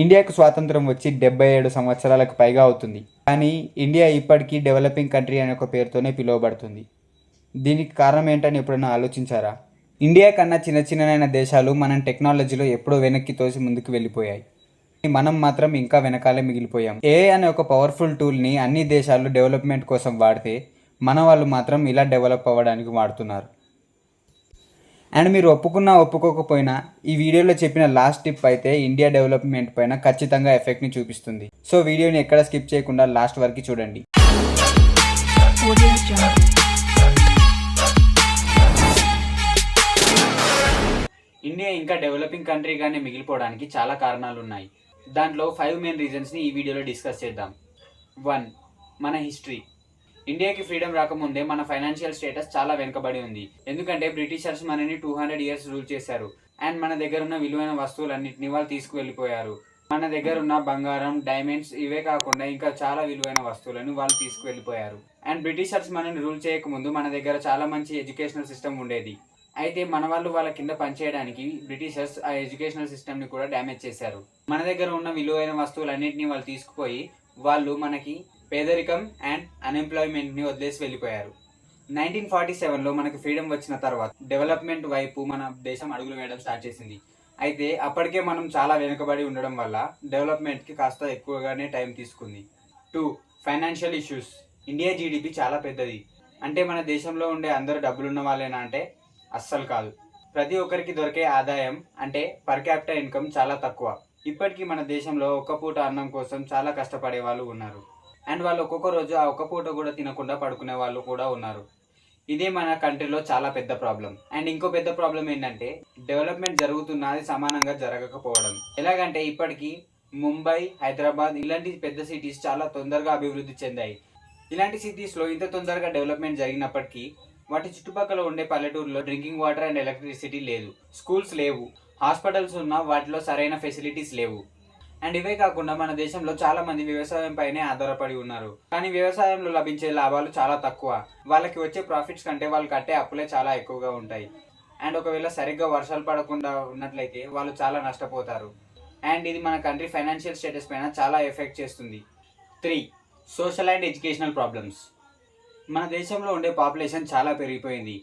ఇండియాకు స్వాతంత్రం వచ్చి డెబ్బై ఏడు సంవత్సరాలకు పైగా అవుతుంది. కానీ ఇండియా ఇప్పటికీ డెవలపింగ్ కంట్రీ అనే ఒక పేరుతోనే పిలువబడుతుంది. దీనికి కారణం ఏంటని ఎప్పుడైనా ఆలోచించారా? ఇండియా కన్నా చిన్న చిన్ననైన దేశాలు మనం టెక్నాలజీలో ఎప్పుడో వెనక్కి తోసి ముందుకు వెళ్ళిపోయాయి. మనం మాత్రం ఇంకా వెనకాలే మిగిలిపోయాం. ఏ అనే ఒక పవర్ఫుల్ టూల్ని అన్ని దేశాలు డెవలప్మెంట్ కోసం వాడితే మన వాళ్ళు మాత్రం ఇలా డెవలప్ అవ్వడానికి వాడుతున్నారు. అండ్ మీరు ఒప్పుకున్నా ఒప్పుకోకపోయినా ఈ వీడియోలో చెప్పిన లాస్ట్ టిప్ అయితే ఇండియా డెవలప్మెంట్ పైన ఖచ్చితంగా ఎఫెక్ట్ని చూపిస్తుంది. సో వీడియోని ఎక్కడ స్కిప్ చేయకుండా లాస్ట్ వరకు చూడండి. ఇండియా ఇంకా డెవలపింగ్ కంట్రీగానే మిగిలిపోవడానికి చాలా కారణాలు ఉన్నాయి దాంట్లో ఫైవ్ మెయిన్ రీజన్స్ని ఈ వీడియోలో డిస్కస్ చేద్దాం. వన్ మన హిస్టరీ ఇండియాకి ఫ్రీడమ్ రాకముందే మన ఫైనాన్షియల్ స్టేటస్ చాలా వెనుకబడి ఉంది. ఎందుకంటే బ్రిటిషర్స్ మనని టూ హండ్రెడ్ ఇయర్స్ రూల్ చేశారు. అండ్ మన దగ్గర ఉన్న విలువైన వస్తువులన్నింటినీ వాళ్ళు తీసుకువెళ్ళిపోయారు. మన దగ్గర ఉన్న బంగారం డైమండ్స్ ఇవే కాకుండా ఇంకా చాలా విలువైన వస్తువులను వాళ్ళు తీసుకువెళ్ళిపోయారు. అండ్ బ్రిటిషర్స్ మనని రూల్ చేయకముందు మన దగ్గర చాలా మంచి ఎడ్యుకేషనల్ సిస్టమ్ ఉండేది. అయితే మన వాళ్ళు వాళ్ళ కింద పనిచేయడానికి బ్రిటిషర్స్ ఆ ఎడ్యుకేషనల్ సిస్టమ్ని కూడా డ్యామేజ్ చేశారు. మన దగ్గర ఉన్న విలువైన వస్తువులన్నింటినీ వాళ్ళు తీసుకుపోయి వాళ్ళు మనకి పేదరికం అండ్ అన్ఎంప్లాయ్మెంట్ని వదిలేసి వెళ్ళిపోయారు. నైన్టీన్ ఫార్టీ సెవెన్లో మనకు ఫ్రీడమ్ వచ్చిన తర్వాత డెవలప్మెంట్ వైపు మన దేశం అడుగులు వేయడం స్టార్ట్ చేసింది. అయితే అప్పటికే మనం చాలా వెనుకబడి ఉండడం వల్ల డెవలప్మెంట్కి కాస్త ఎక్కువగానే టైం తీసుకుంది. Two financial issues India GDP చాలా పెద్దది. అంటే మన దేశంలో ఉండే అందరు డబ్బులున్న వాళ్ళేనా అంటే అస్సలు కాదు. ప్రతి ఒక్కరికి దొరికే ఆదాయం అంటే పర్ క్యాపిటల్ ఇన్కమ్ చాలా తక్కువ. ఇప్పటికీ మన దేశంలో ఒక్క పూట అన్నం కోసం చాలా కష్టపడే వాళ్ళు ఉన్నారు. అండ్ వాళ్ళు ఒక్కొక్క రోజు ఆ ఒక్క పూట కూడా తినకుండా పడుకునే వాళ్ళు కూడా ఉన్నారు. ఇదే మన కంట్రీలో చాలా పెద్ద ప్రాబ్లం. అండ్ ఇంకో పెద్ద ప్రాబ్లం ఏంటంటే డెవలప్మెంట్ జరుగుతున్నది సమానంగా జరగకపోవడం. ఎలాగంటే ఇప్పటికీ ముంబై హైదరాబాద్ ఇలాంటి పెద్ద సిటీస్ చాలా తొందరగా అభివృద్ధి చెందాయి. ఇలాంటి సిటీస్లో ఇంత తొందరగా డెవలప్మెంట్ జరిగినప్పటికీ వాటి చుట్టుపక్కల ఉండే పల్లెటూరులో డ్రింకింగ్ వాటర్ అండ్ ఎలక్ట్రిసిటీ లేదు. స్కూల్స్ లేవు. హాస్పిటల్స్ ఉన్నా వాటిలో సరైన ఫెసిలిటీస్ లేవు. అండ్ ఇవే కాకుండా మన దేశంలో చాలా మంది వ్యవసాయం పైనే ఆధారపడి ఉన్నారు. కానీ వ్యవసాయంలో లభించే లాభాలు చాలా తక్కువ. వాళ్ళకి వచ్చే ప్రాఫిట్స్ కంటే వాళ్ళు కట్టే అప్పులే చాలా ఎక్కువగా ఉంటాయి. అండ్ ఒకవేళ సరిగ్గా వర్షాలు పడకుండా ఉన్నట్లయితే వాళ్ళు చాలా నష్టపోతారు. అండ్ ఇది మన కంట్రీ ఫైనాన్షియల్ స్టేటస్ పైన చాలా ఎఫెక్ట్ చేస్తుంది. Three social and educational problems. మన దేశంలో ఉండే పాపులేషన్ చాలా పెరిగిపోయింది.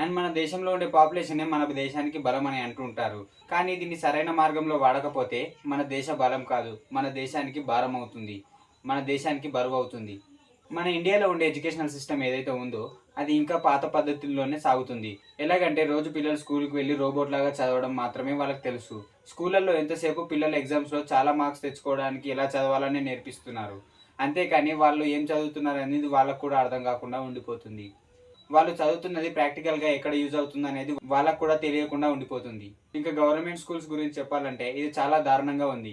అండ్ మన దేశంలో ఉండే పాపులేషనే మన దేశానికి బలం అని అంటుంటారు కానీ దీన్ని సరైన మార్గంలో వాడకపోతే మన దేశ బలం కాదు మన దేశానికి భారం అవుతుంది మన దేశానికి బరువు అవుతుంది. మన ఇండియాలో ఉండే ఎడ్యుకేషనల్ సిస్టమ్ ఏదైతే ఉందో అది ఇంకా పాత పద్ధతుల్లోనే సాగుతుంది. ఎలాగంటే రోజు పిల్లలు స్కూల్కి వెళ్ళి రోబోట్ లాగా చదవడం మాత్రమే వాళ్ళకి తెలుసు. స్కూళ్ళల్లో ఎంతసేపు పిల్లలు ఎగ్జామ్స్లో చాలా మార్క్స్ తెచ్చుకోవడానికి ఎలా చదవాలని నేర్పిస్తున్నారు. అంతేకాని వాళ్ళు ఏం చదువుతున్నారు అనేది వాళ్ళకు కూడా అర్థం కాకుండా ఉండిపోతుంది. వాళ్ళు చదువుతున్నది ప్రాక్టికల్గా ఎక్కడ యూజ్ అవుతుంది అనేది వాళ్ళకు కూడా తెలియకుండా ఉండిపోతుంది. ఇంకా గవర్నమెంట్ స్కూల్స్ గురించి చెప్పాలంటే ఇది చాలా దారుణంగా ఉంది.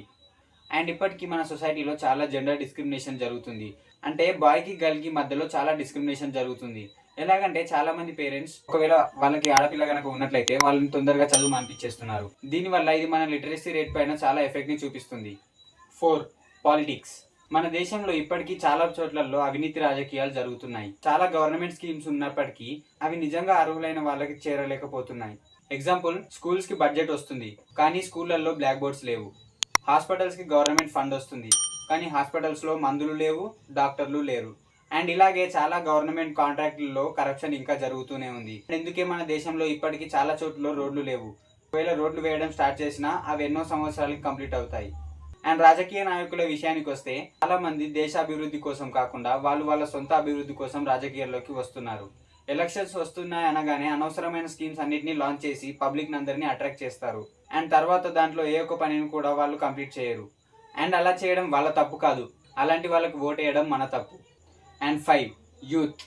అండ్ ఇప్పటికీ మన సొసైటీలో చాలా జెండర్ డిస్క్రిమినేషన్ జరుగుతుంది. అంటే బాయ్కి గర్ల్కి మధ్యలో చాలా డిస్క్రిమినేషన్ జరుగుతుంది. ఎలాగంటే చాలా మంది పేరెంట్స్ ఒకవేళ వాళ్ళకి ఆడపిల్ల కనుక ఉన్నట్లయితే వాళ్ళని తొందరగా చదువు మానిపించేస్తున్నారు. దీనివల్ల ఇది మన లిటరసీ రేట్ పైన చాలా ఎఫెక్ట్ని చూపిస్తుంది. ఫోర్ పాలిటిక్స్ మన దేశంలో ఇప్పటికీ చాలా చోట్లలో అవినీతి రాజకీయాలు జరుగుతున్నాయి. చాలా గవర్నమెంట్ స్కీమ్స్ ఉన్నప్పటికీ అవి నిజంగా అర్హులైన వాళ్ళకి చేరలేకపోతున్నాయి. ఎగ్జాంపుల్ స్కూల్స్కి బడ్జెట్ వస్తుంది కానీ స్కూళ్ళల్లో బ్లాక్ బోర్డ్స్ లేవు. హాస్పిటల్స్కి గవర్నమెంట్ ఫండ్ వస్తుంది కానీ హాస్పిటల్స్లో మందులు లేవు డాక్టర్లు లేరు. అండ్ ఇలాగే చాలా గవర్నమెంట్ కాంట్రాక్ట్లలో కరప్షన్ ఇంకా జరుగుతూనే ఉంది. అందుకే మన దేశంలో ఇప్పటికీ చాలా చోట్ల రోడ్లు లేవు. ఒకవేళ రోడ్లు వేయడం స్టార్ట్ చేసినా అవి ఎన్నో సంవత్సరాలకి కంప్లీట్ అవుతాయి. అండ్ రాజకీయ నాయకుల విషయానికి వస్తే చాలా మంది దేశ అభివృద్ధి కోసం కాకుండా వాళ్ళు వాళ్ళ సొంత అభివృద్ధి కోసం రాజకీయాల్లోకి వస్తున్నారు. ఎలక్షన్స్ వస్తున్నాయి అనగానే అనవసరమైన స్కీమ్స్ అన్నిటిని లాంచ్ చేసి పబ్లిక్ అందరినీ అట్రాక్ట్ చేస్తారు. అండ్ తర్వాత దాంట్లో ఏ ఒక్క పనిని కూడా వాళ్ళు కంప్లీట్ చేయరు. అండ్ అలా చేయడం వాళ్ళ తప్పు కాదు. అలాంటి వాళ్ళకి ఓట్ వేయడం మన తప్పు. And five youth.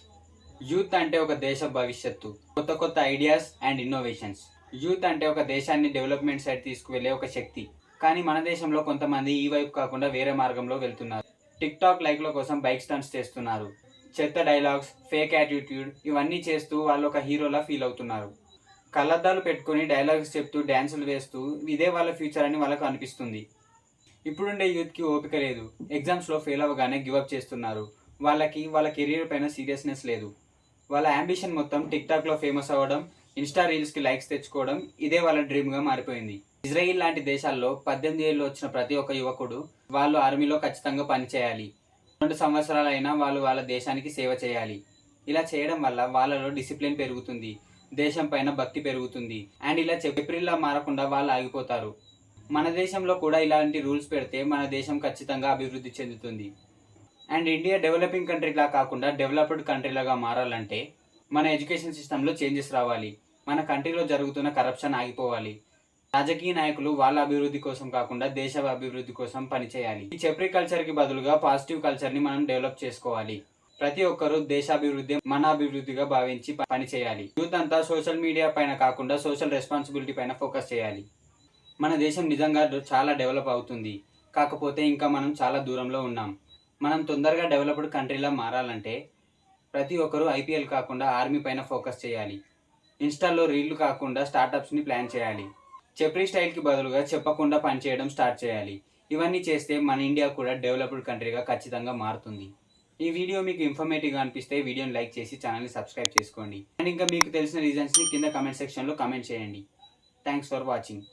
యూత్ అంటే ఒక దేశ భవిష్యత్తు. కొత్త కొత్త ఐడియాస్ అండ్ ఇన్నోవేషన్స్. యూత్ అంటే ఒక దేశాన్ని డెవలప్మెంట్ సైడ్ తీసుకువెళ్ళే ఒక శక్తి. కానీ మన దేశంలో కొంతమంది ఈ వైపు కాకుండా వేరే మార్గంలో వెళ్తున్నారు. టిక్ టాక్ లైక్ల కోసం బైక్ స్టంట్స్ చేస్తున్నారు. చెత్త డైలాగ్స్ ఫేక్ యాటిట్యూడ్ ఇవన్నీ చేస్తూ వాళ్ళు ఒక హీరోలా ఫీల్ అవుతున్నారు. కళ్ళద్దాలు పెట్టుకొని డైలాగ్స్ చెప్తూ డ్యాన్సులు వేస్తూ ఇదే వాళ్ళ ఫ్యూచర్ అని వాళ్ళకు అనిపిస్తుంది. ఇప్పుడుండే యూత్కి ఓపిక లేదు. ఎగ్జామ్స్లో ఫెయిల్ అవ్వగానే గివప్ చేస్తున్నారు. వాళ్ళకి వాళ్ళ కెరీర్ పైన సీరియస్నెస్ లేదు. వాళ్ళ అంబిషన్ మొత్తం టిక్టాక్లో ఫేమస్ అవ్వడం ఇన్స్టా రీల్స్కి లైక్స్ తెచ్చుకోవడం ఇదే వాళ్ళ డ్రీమ్గా మారిపోయింది. ఇజ్రాయిల్ లాంటి దేశాల్లో పద్దెనిమిది ఏళ్ళు వచ్చిన ప్రతి ఒక్క యువకుడు వాళ్ళు ఆర్మీలో ఖచ్చితంగా పనిచేయాలి. రెండు సంవత్సరాలైనా వాళ్ళు వాళ్ళ దేశానికి సేవ చేయాలి. ఇలా చేయడం వల్ల వాళ్ళలో డిసిప్లిన్ పెరుగుతుంది. దేశం పైన భక్తి పెరుగుతుంది. అండ్ ఇలా చెప్పిల్లా మారకుండా వాళ్ళు ఆగిపోతారు. మన దేశంలో కూడా ఇలాంటి రూల్స్ పెడితే మన దేశం ఖచ్చితంగా అభివృద్ధి చెందుతుంది. అండ్ ఇండియా డెవలపింగ్ కంట్రీలా కాకుండా డెవలప్డ్ కంట్రీలాగా మారాలంటే మన ఎడ్యుకేషన్ సిస్టంలో చేంజెస్ రావాలి. మన కంట్రీలో జరుగుతున్న కరప్షన్ ఆగిపోవాలి. రాజకీయ నాయకులు వాళ్ళ అభివృద్ధి కోసం కాకుండా దేశ అభివృద్ధి కోసం పనిచేయాలి. ఈ చెప్రీ కల్చర్కి బదులుగా పాజిటివ్ కల్చర్ని మనం డెవలప్ చేసుకోవాలి. ప్రతి ఒక్కరూ దేశాభివృద్ధి మన అభివృద్ధిగా భావించి పనిచేయాలి. యూత్ అంతా సోషల్ మీడియా పైన కాకుండా సోషల్ రెస్పాన్సిబిలిటీ పైన ఫోకస్ చేయాలి. మన దేశం నిజంగా చాలా డెవలప్ అవుతుంది. కాకపోతే ఇంకా మనం చాలా దూరంలో ఉన్నాం. మనం తొందరగా డెవలప్డ్ కంట్రీలా మారాలంటే ప్రతి ఒక్కరూ ఐపీఎల్ కాకుండా ఆర్మీ పైన ఫోకస్ చేయాలి. ఇన్స్టాల్లో రీళ్ళు కాకుండా స్టార్టప్స్ని ప్లాన్ చేయాలి. చెప్రీ స్టైల్కి బదులుగా చెప్పకుండా పనిచేయడం స్టార్ట్ చేయాలి. ఇవన్నీ చేస్తే మన ఇండియా కూడా డెవలప్డ్ కంట్రీగా ఖచ్చితంగా మారుతుంది. ఈ వీడియో మీకు ఇన్ఫర్మేటివ్గా అనిపిస్తే వీడియోని లైక్ చేసి ఛానల్ని సబ్స్క్రైబ్ చేసుకోండి. అండ్ ఇంకా మీకు తెలిసిన రీజన్స్ని కింద కమెంట్ సెక్షన్లో కమెంట్ చేయండి. Thanks for watching.